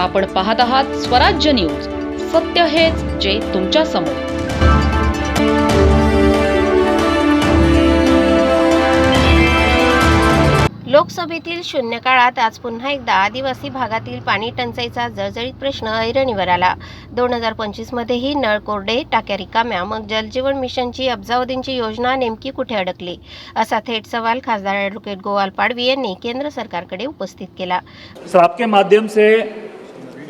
आपण पाहत आहात स्वराज्य न्यूज. सत्य हेच जे तुमच्यासमोर. लोकसभेतील शून्य काळात आज पुन्हा एकदा आदिवासी भागातील पाणी टंचाईचा जळजळीत प्रश्न ऐरणीवर आला. दोन हजार पंचवीसमध्येही नळ कोरडे टाक्या रिकाम्या मग जलजीवन मिशनची अब्जावधींची योजना नेमकी कुठे अडकली? असा थेट सवाल खासदार ॲडव्होकेट गोवाल पाडवी यांनी केंद्र सरकारकडे उपस्थित केला. आपके माध्यम से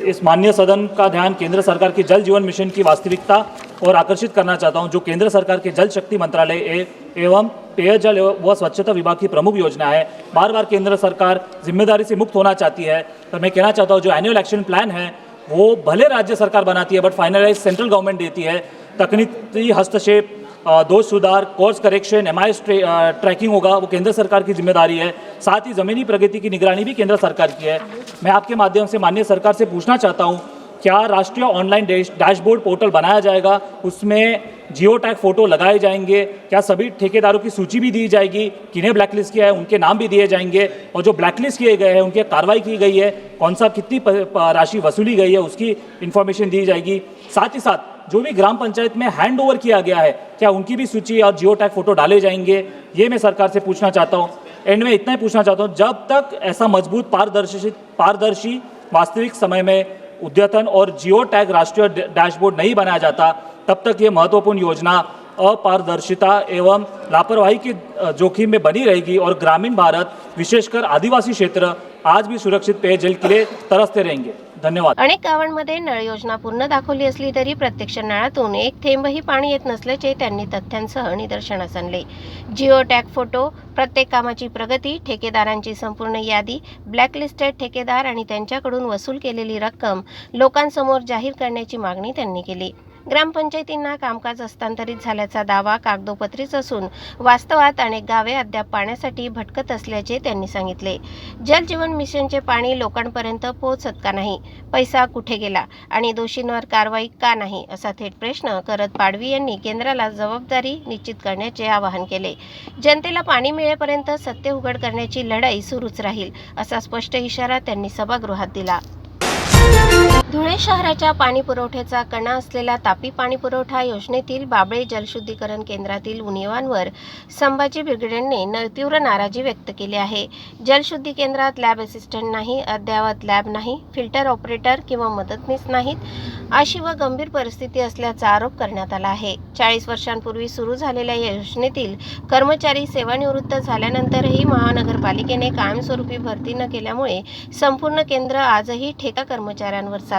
इस माननीय सदन का ध्यान केंद्र सरकार की जल जीवन मिशन की वास्तविकता और आकर्षित करना चाहता हूँ, जो केंद्र सरकार के जल शक्ति मंत्रालय एवं पेयजल व स्वच्छता विभाग की प्रमुख योजना है। बार बार केंद्र सरकार ज़िम्मेदारी से मुक्त होना चाहती है। तो मैं कहना चाहता हूँ, जो एनुअल एक्शन प्लान है, वो भले राज्य सरकार बनाती है बट फाइनलाइज सेंट्रल गवर्नमेंट देती है। तकनीकी हस्तक्षेप दोष सुधार course correction M I tracking होगा, वो केंद्र सरकार की ज़िम्मेदारी है। साथ ही ज़मीनी प्रगति की निगरानी भी केंद्र सरकार की है। मैं आपके माध्यम से, माननीय सरकार से पूछना चाहता हूँ, क्या राष्ट्रीय ऑनलाइन डैशबोर्ड पोर्टल बनाया जाएगा? उसमें जियो टैग फ़ोटो लगाए जाएँगे। क्या सभी ठेकेदारों की सूची भी दी जाएगी? किन्हें ब्लैकलिस्ट किया है? उनके नाम भी दिए जाएँगे। और जो ब्लैकलिस्ट किए गए हैं, उनकी कार्रवाई की गई है। कौन सा कितनी राशि वसूली गई है, उसकी इन्फॉर्मेशन दी जाएगी। साथ ही साथ जो भी ग्राम पंचायत में हैंड ओवर किया गया है, क्या उनकी भी सूची और जियो टैग फ़ोटो डाले जाएँगे, ये मैं सरकार से पूछना चाहता हूँ। एंड में इतना ही पूछना चाहता हूँ, जब तक ऐसा मज़बूत पारदर्शी पारदर्शी वास्तविक समय में उद्यतन और जियो टैग राष्ट्रीय डैशबोर्ड नहीं बनाया जाता, तब तक ये महत्वपूर्ण योजना अपारदर्शिता एवं लापरवाही के जोखिम में बनी रहेगी और ग्रामीण भारत, विशेषकर आदिवासी क्षेत्र आज भी सुरक्षित पेयजल के लिए तरसते रहेंगे। धन्यवाद। अनेक गावांमध्ये नळ योजना पूर्ण दाखवली असली तरी प्रत्यक्ष नळातून एक थेंबही पाणी येत नसल्याचे त्यांनी तथ्यांसह निदर्शनास आणले. जिओ टॅग फोटो प्रत्येक कामाची प्रगती ठेकेदारांची संपूर्ण यादी ब्लॅकलिस्टेड ठेकेदार आणि त्यांच्याकडून वसूल केलेली रक्कम लोकांसमोर जाहीर करण्याची मागणी त्यांनी केली. ग्रामपंचायतींना कामकाज हस्तांतरित झाल्याचा दावा कागदोपत्रीच असून वास्तवात अनेक गावे अद्याप पाण्यासाठी भटकत असल्याचे त्यांनी सांगितले. जल जीवन मिशनचे पाणी लोकांपर्यंत पोहोचत का नाही? पैसा कुठे गेला? आणि दोषींवर कारवाई का नाही? असा थेट प्रश्न करत पाडवी यांनी केंद्राला जबाबदारी निश्चित करण्याचे आवाहन केले. जनतेला पाणी मिळेपर्यंत सत्य उघड करण्याची लढाई सुरूच राहील असा स्पष्ट इशारा त्यांनी सभागृहात दिला. धुळे शहराच्या पाणी पुरवठ्याचा कणा असलेला तापी पाणी पुरवठा योजनेतील बाबळे जलशुद्धीकरण केंद्रातील उणीवांवर संभाजी ब्रिगेडने न- तीव्र नाराजी व्यक्त केली आहे. जलशुद्धी केंद्रात लॅब असिस्टंट नाही अद्ययावत लॅब नाही फिल्टर ऑपरेटर किंवा मदतनीस नाहीत अशी व गंभीर परिस्थिती असल्याचा आरोप करण्यात आला आहे. चाळीस वर्षांपूर्वी सुरू झालेल्या या योजनेतील कर्मचारी सेवानिवृत्त झाल्यानंतरही महानगरपालिकेने कायमस्वरूपी भरती न केल्यामुळे संपूर्ण केंद्र आजही ठेका कर्मचाऱ्यांवर चालते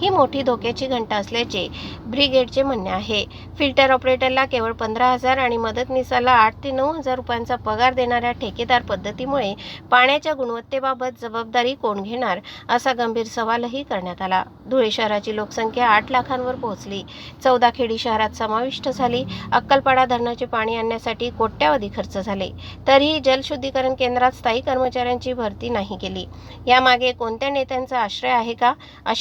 ही मोठी धोक्याची घंटा असल्याचे ब्रिगेडचे म्हणणे आहे. फिल्टर ऑपरेटरला केवळ पंधरा हजार आणि मदतनीसाला आठ ते नऊ हजार रुपयांचा पगार देणाऱ्या ठेकेदार पद्धतीमुळे पाण्याच्या गुणवत्तेबाबत जबाबदारी कोण घेणार असा गंभीर सवालही करण्यात आला. धुळे शहराची लोकसंख्या आठ लाखांवर पोहोचली. चौदा खेडी शहरात समाविष्ट झाली. अक्कलपाडा धरणाचे पाणी आणण्यासाठी कोट्यावधी खर्च झाले. तरीही जलशुद्धीकरण केंद्रात स्थायी कर्मचाऱ्यांची भरती नाही केली. यामागे कोणत्या नेत्यांचा आश्रय आहे का?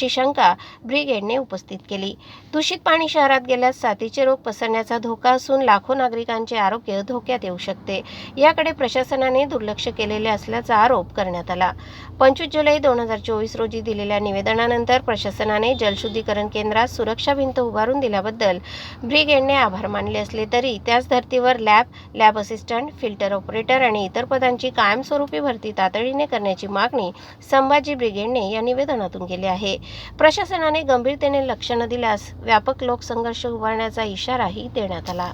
अशी शंका ब्रिगेडने उपस्थित केली. दूषित पाणी शहरात गेल्यास साथीचे रोग पसरण्याचा धोका असून लाखो नागरिकांचे आरोग्य धोक्यात येऊ शकते. याकडे प्रशासनाने दुर्लक्ष केलेले असल्याचा आरोप करण्यात आला. पंचवीस जुलै दोन हजार चोवीस रोजी दिलेल्या निवेदनानंतर प्रशासनाने जलशुद्धीकरण केंद्रात सुरक्षा भिंत उभारून दिल्याबद्दल ब्रिगेडने आभार मानले असले तरी त्याच धर्तीवर lab lab assistant filter operator आणि इतर पदांची कायमस्वरूपी भरती तातडीने करण्याची मागणी संभाजी ब्रिगेडने या निवेदनातून केली आहे. प्रशासनाने गंभीरतेने लक्ष न दिल्यास व्यापक लोकसंघर्ष उभारण्याचा इशाराही देण्यात आला.